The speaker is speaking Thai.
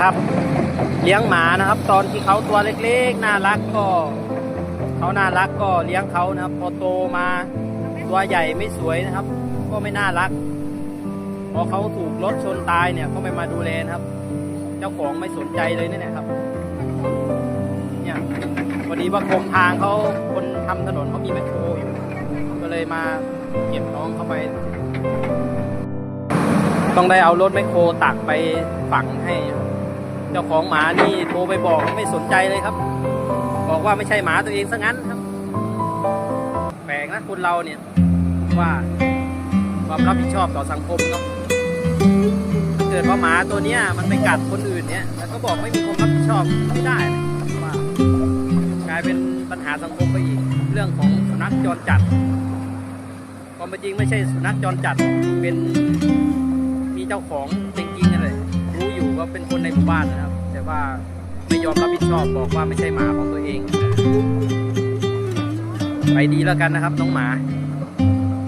ครับ เลี้ยงหมานะครับ ตอนที่เขาตัวเล็กๆ น่ารักก็เขาน่ารักก็เลี้ยงเขานะครับ พอโตมาตัวใหญ่ไม่สวยนะครับ ก็ไม่น่ารัก พอเขาถูกรถชนตายเนี่ยก็ไม่มาดูแลนะครับ เจ้าของไม่สนใจเลยเนี่ยนะครับ เนี่ยพอดีว่ากรมทางเขาคนทำถนนเขามีแมคโครอยู่ ก็เลยมาเก็บน้องเข้าไป ต้องได้เอารถแมคโครตักไปฝังให้ จ้าของหมานี่โทรไปบอกไม่สนใจเลยครับ บอกว่าไม่ใช่หมาตัวเองซะงั้นครับ แปลกนะคนเราเนี่ยว่าความรับผิดชอบต่อสังคมเนาะถ้าเกิดว่าหมาตัวเนี้ยมันไปกัดคนอื่นเนี่ยแล้วก็บอกไม่มีความรับผิดชอบไม่ได้นะว่ากลายเป็นปัญหาสังคมไปอีก เรื่องของสุนัขจรจัดความเป็นจริงไม่ใช่สุนัขจรจัดเป็นมีเจ้าของ เป็นคนในหมู่บ้านนะครับ แต่ว่าไม่ยอมรับผิดชอบบอกว่าไม่ใช่หมาของตัวเอง ไปดีแล้วกันนะครับน้องหมา